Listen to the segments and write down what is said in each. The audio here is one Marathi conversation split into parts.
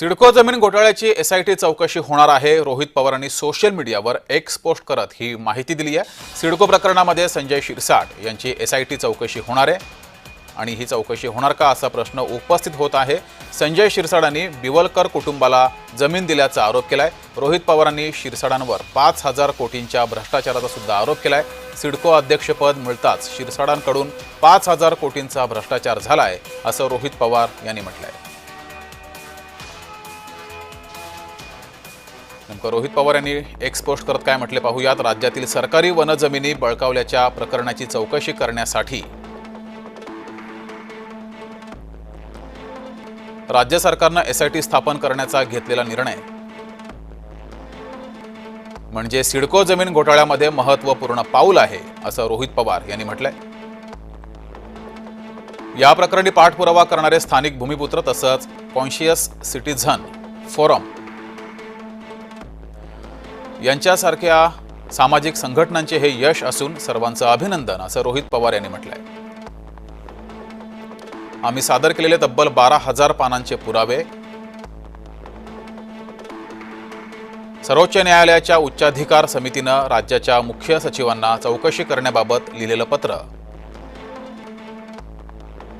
सिडको जमीन घोटाळ्याची एसआयटी चौकशी होणार आहे. रोहित पवारांनी सोशल मीडियावर एक्स पोस्ट करत ही माहिती दिली आहे. सिडको प्रकरणामध्ये संजय शिरसाट यांची एसआयटी चौकशी होणार आहे. आणि ही चौकशी होणार का असा प्रश्न उपस्थित होत आहे. संजय शिरसाडांनी बिवलकर कुटुंबाला जमीन दिल्याचा आरोप केलाय. रोहित पवारांनी शिरसाडांवर पाच हजार कोटींच्या भ्रष्टाचाराचा सुद्धा आरोप केलाय. सिडको अध्यक्षपद मिळताच शिरसाडांकडून पाच हजार कोटींचा भ्रष्टाचार झालाय असं रोहित पवार यांनी म्हटलंय. नेमकं रोहित पवार यांनी एक्स पोस्ट करत काय म्हटले पाहूयात. राज्यातील सरकारी वनजमिनी बळकावल्याच्या प्रकरणाची चौकशी करण्यासाठी. राज्य सरकारनं एसआयटी स्थापन करण्याचा घेतलेला निर्णय. म्हणजे सिडको जमीन घोटाळ्यामध्ये महत्त्वपूर्ण पाऊल आहे असं रोहित पवार यांनी म्हटलंय. या प्रकरणी पाठपुरावा करणारे स्थानिक भूमिपुत्र तसंच कॉन्शियस सिटीझन फोरम यांच्यासारख्या सामाजिक संघटनांचे हे यश असून सर्वांचं अभिनंदन असं रोहित पवार यांनी म्हटलंय. आम्ही सादर केलेले तब्बल बारा हजार पानांचे पुरावे सर्वोच्च न्यायालयाच्या उच्चाधिकार समितीनं राज्याच्या मुख्य सचिवांना चौकशी करण्याबाबत लिहिलेलं पत्र.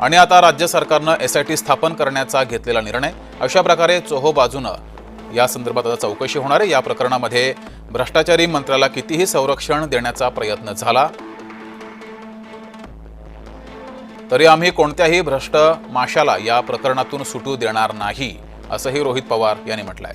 आणि आता राज्य सरकारनं एसआयटी स्थापन करण्याचा घेतलेला निर्णय अशा प्रकारे चोहो बाजूनं या संदर्भात आता चौकशी होणार आहे. या प्रकरणामध्ये भ्रष्टाचारी मंत्र्याला कितीही संरक्षण देण्याचा प्रयत्न झाला तरी आम्ही कोणत्याही भ्रष्ट माशाला या प्रकरणातून सुटू देणार नाही असंही रोहित पवार यांनी म्हटलंय.